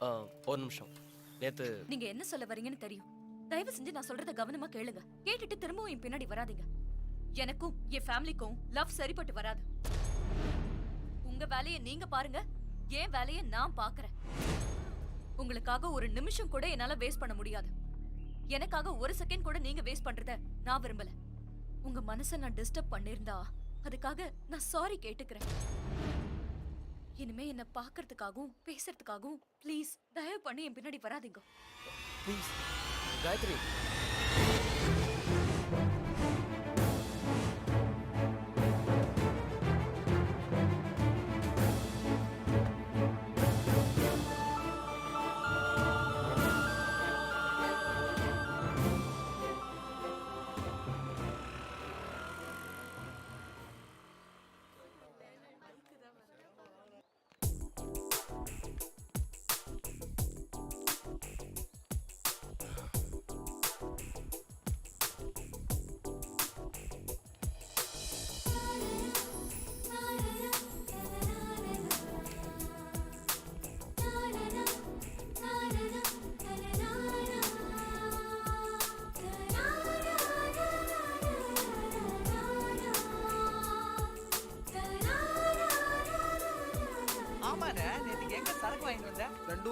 ஒரு நிமிஷம். நேத்து நீங்க என்ன சொல்ல வரீங்கன்னு தெரியும். தயவு செஞ்சு நான் சொல்றத கவனமா கேளுங்க. கேட்டுட்டு திரும்பவும் என் பின்னாடி வராதீங்க. எனக்கும் என் ஃபேமிலிக்கும் லவ் சரிப்பட்டு வராது. உங்க வேலையை நீங்க பாருங்க. என் வேலையை நான் பாக்குறேன். உங்களுக்காக ஒரு நிமிஷம் கூட என்னால வேஸ்ட் பண்ண முடியாது. எனக்காக ஒரு செகண்ட் கூட நீங்க வேஸ்ட் பண்றத நான் விரும்பல. உங்க மனசை நான் டிஸ்டர்ப் பண்ணிருந்தா அதுக்காக நான் சாரி கேட்டுக்கிறேன். இனிமே என்ன பாக்குறதுக்காகவும் பேசுறதுக்காகவும் ப்ளீஸ் தயவு பண்ணி என் பின்னாடி வராதீங்க. ப்ளீஸ் காயத்ரி.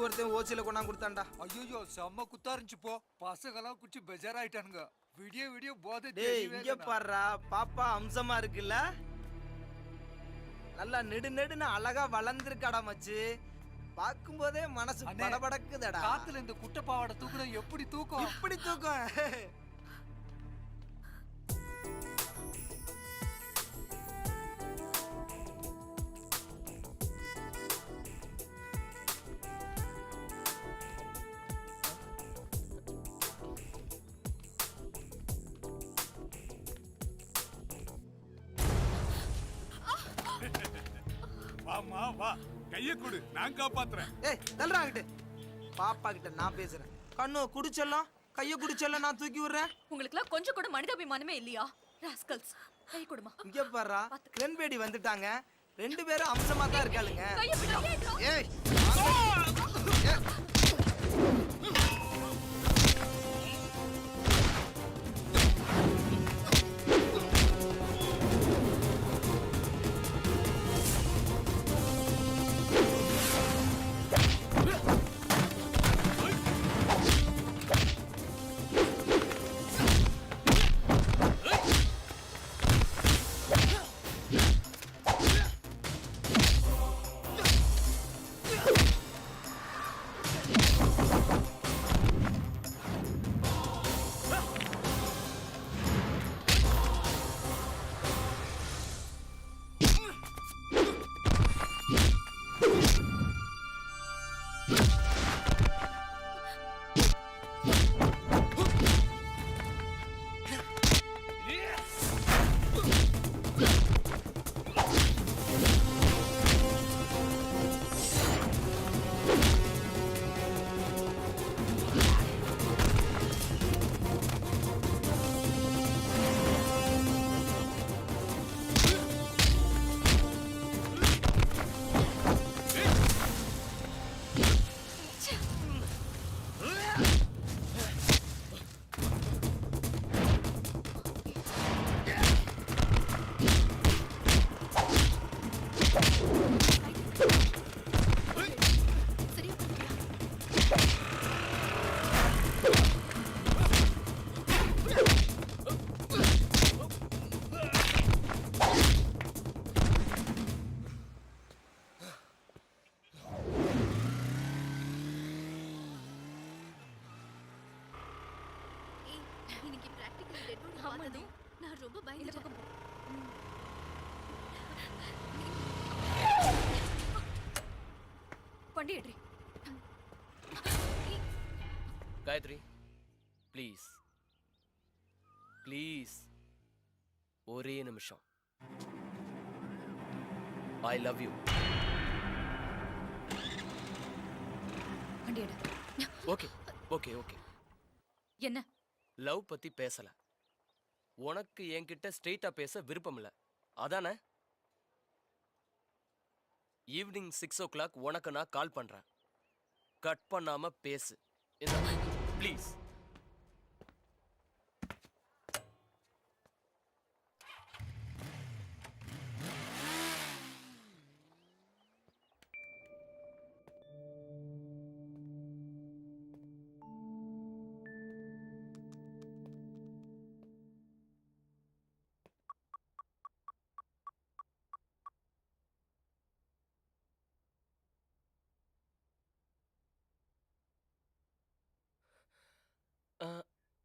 வந்த ரெண்டு ஒருத்தையும் ஓசியில கொண்டாந்து கொடுத்தான்டா. ஐயோ செம்ம குத்தா இருந்துச்சு போ. பசங்கெல்லாம் குச்சி பெஜாராயிட்டானுங்க. விடிய விடிய போதை டேய் இங்க. பாருடா பாப்பா அம்சமா இருக்குல்ல? நல்லா நெடு நெடுன்னு அழகா வளர்ந்துருக்காடா மச்சு. பார்க்கும்போதே மனசு படபடக்குதடா. காத்துல இந்த குட்டை பாவாடை தூக்குனா எப்படி தூக்கம்? இப்படி தூக்கம். வா கைய கொடு நான் காப்பாத்துறேன். ஏய் தள்ளுறா கிட்ட பாப்பா கிட்ட நான் பேசுறேன். கண்ணு குடிச்செல்லாம் கைய குடிச்செல்லாம் நான் தூக்கி விடுறேன். உங்களுக்குலாம் கொஞ்சம் கூட மனிதாபிமானமே இல்லையா? ராஸ்கல்ஸ் கை கொடுமா. இங்க பாருடா கிரண்பேடி வந்துட்டாங்க. ரெண்டு பேரும் அம்சமா தான் இருக்காளுங்க. ஏய், பார்த்ததும் நான் ரொம்ப எடுறி காயத்ரி ப்ளீஸ் ப்ளீஸ் ஒரே நிமிஷம். I love you okay okay okay என்ன? லவ் பத்தி பேசல. உனக்கு என்கிட்ட ஸ்ட்ரெயிட்டா பேச விருப்பம் இல்ல. அதானே? ஈவினிங் சிக்ஸ் ஓ கிளாக் உனக்கு நான் கால் பண்றேன். கட் பண்ணாம பேசு. ப்ளீஸ்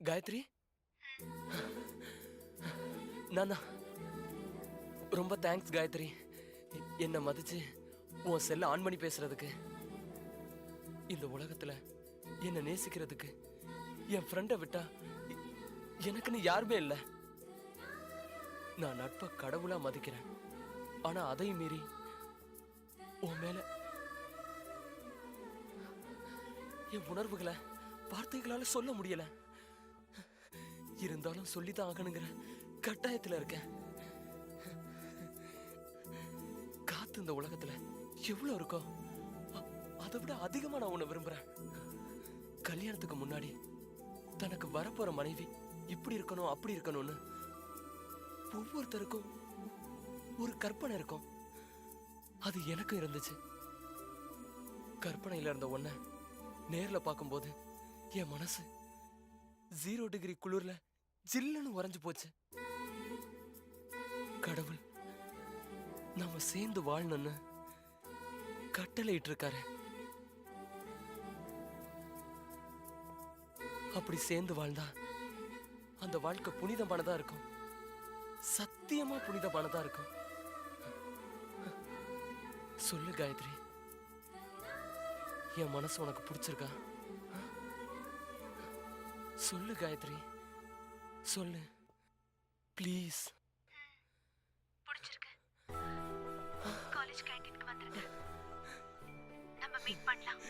காயத்ரி? நானா ரொம்ப தேங்க்ஸ் காயத்ரி. என்னை மதிச்சு உன் செல்ல ஆன் பண்ணி பேசுறதுக்கு. இந்த உலகத்துல என்னை நேசிக்கிறதுக்கு என் ஃப்ரெண்டை விட்டா எனக்குன்னு யாருமே இல்லை. நான் நட்பை கடவுளா மதிக்கிறேன். ஆனா அதையும் மீறி உன் மேல என் உணர்வுகளை வார்த்தைகளால சொல்ல முடியலை. இருந்தாலும் சொல்லிதான் ஆகணுங்கிற கட்டாயத்துல இருக்கேன். காத்து இந்த உலகத்துல எவ்வளவு இருக்கோ அதை விட அதிகமா நான் உன்னை விரும்புறேன். கல்யாணத்துக்கு முன்னாடி தனக்கு வரப்போற மனைவி இப்படி இருக்கணும் அப்படி இருக்கணும்னு ஒவ்வொருத்தருக்கும் ஒரு கற்பனை இருக்கும். அது எனக்கும் இருந்துச்சு. கற்பனையில இருந்த ஒன்ன நேர்ல பார்க்கும்போது என் மனசு ஜீரோ டிகிரி குளிர்ல ஜில்லுன்னு உறைஞ்சு போச்சு. கடவுள் நாம சேர்ந்து வாழணும்னு கட்டளை இருக்காரு அப்படி சேர்ந்து வாழ்ந்தா அந்த வாழ்க்கை புனிதமானதா இருக்கும். சத்தியமா புனிதமானதா இருக்கும். சொல்லு காயத்ரி. என் மனசு உனக்கு பிடிச்சிருக்கா? சொல்லு காயத்ரி. சொல்லு. ப்ளீஸ் பிடிச்சிருக்கு. காலேஜ் கேண்டீனுக்கு வந்துருங்க. நம்ம மீட் பண்ணலாம்.